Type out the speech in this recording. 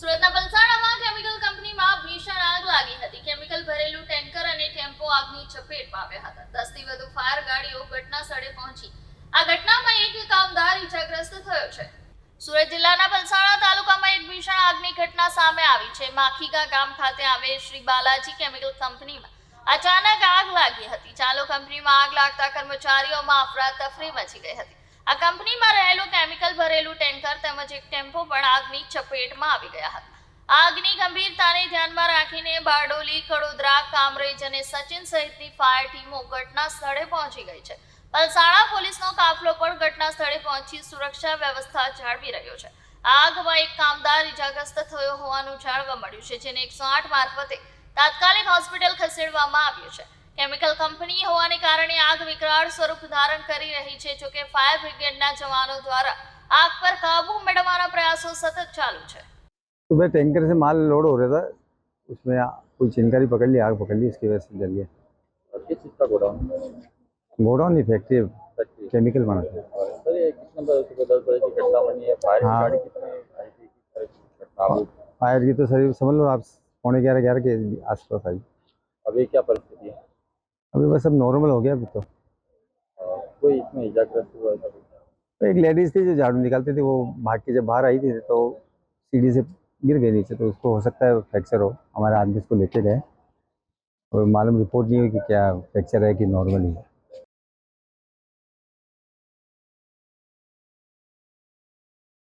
સુરતના પલસાણામાં કેમિકલ કંપનીમાં ભીષણ આગ લાગી હતી. કેમિકલ ભરેલું ટેન્કર અને ટેમ્પો આગની ચપેટમાં આવ્યા હતા. દસથી વધુ ફાયર ગાડીઓ ઘટના સ્થળે પહોંચી. આ ઘટનામાં એક કામદાર ઈજાગ્રસ્ત થયો છે. સુરત જિલ્લાના પલસાણા તાલુકામાં એક ભીષણ આગની ઘટના સામે આવી છે. માખીગા ગામ ખાતે આવેલ શ્રી બાલાજી કેમિકલ કંપનીમાં અચાનક આગ લાગી હતી. ચાલુ કંપનીમાં આગ લાગતા કર્મચારીઓમાં અફરાતફરી મચી ગઈ હતી. આ કેમિકલ ટેન્કર તેમજ એક ટેમ્પો પણ આગની ચપેટમાં આવી ગયા હતા. આગની ગંભીરતાને ધ્યાનમાં રાખીને બારડોલી કડોદરા કામરેજ અને સચિન સહિતની ફાયર ટીમો ઘટના સ્થળે પહોંચી ગઈ છે. પલસાણા પોલીસનો કાફલો પણ ઘટના સ્થળે પહોંચી સુરક્ષા વ્યવસ્થા જાળવી રહ્યો છે. આગમાં એક કામદાર ઇજાગ્રસ્ત થયો હોવાનું જાણવા મળ્યું છે, જેને એકસો આઠ મારફતે તાત્કાલિક હોસ્પિટલ ખસેડવામાં આવ્યું છે. કેમિકલ કંપની હોવાને કારણે આગ વિકરાળ સ્વરૂપ ધારણ કરી રહી છે, જોકે ફાયર બ્રિગેડના જવાનો દ્વારા આગ પર કાબુ મેળવવાના પ્રયાસો સતત ચાલુ છે सुबह टैंकर से माल लोड हो रहा था उसमें आ- कोई चिनकारी पकड़ ली आग पकड़ ली इसकी वजह से जल गया और किस चीज़ का गोडाउन है गोडाउन नहीं फैक्ट्री फैक्ट्री केमिकल बनाते हैं और सर ये किस नंबर सुबह दस बजे की घटना बनी है फायर की हाँ। गाड़ी कितने आई थी किस तरह की घटना हुई? फायर की तो सर समझ लो आप पौने ग्यारह ग्यारह के आसपास आई अभी क्या परिस्थिति है अभी बस अब नॉर्मल हो गया अभी तो और कोई इसमें इजाग्रस्त हुआ है सभी तो एक लेडीज़ थी जो झाड़ू निकालती थी, वो भाग के जब बाहर आई थी तो सीढ़ी से गिर गई नीचे तो उसको हो सकता है फ्रैक्चर हो। हमारे आदमी उसको लेके गए। और मालूम रिपोर्ट नहीं हुई कि क्या फ्रैक्चर है कि नॉर्मल ही है।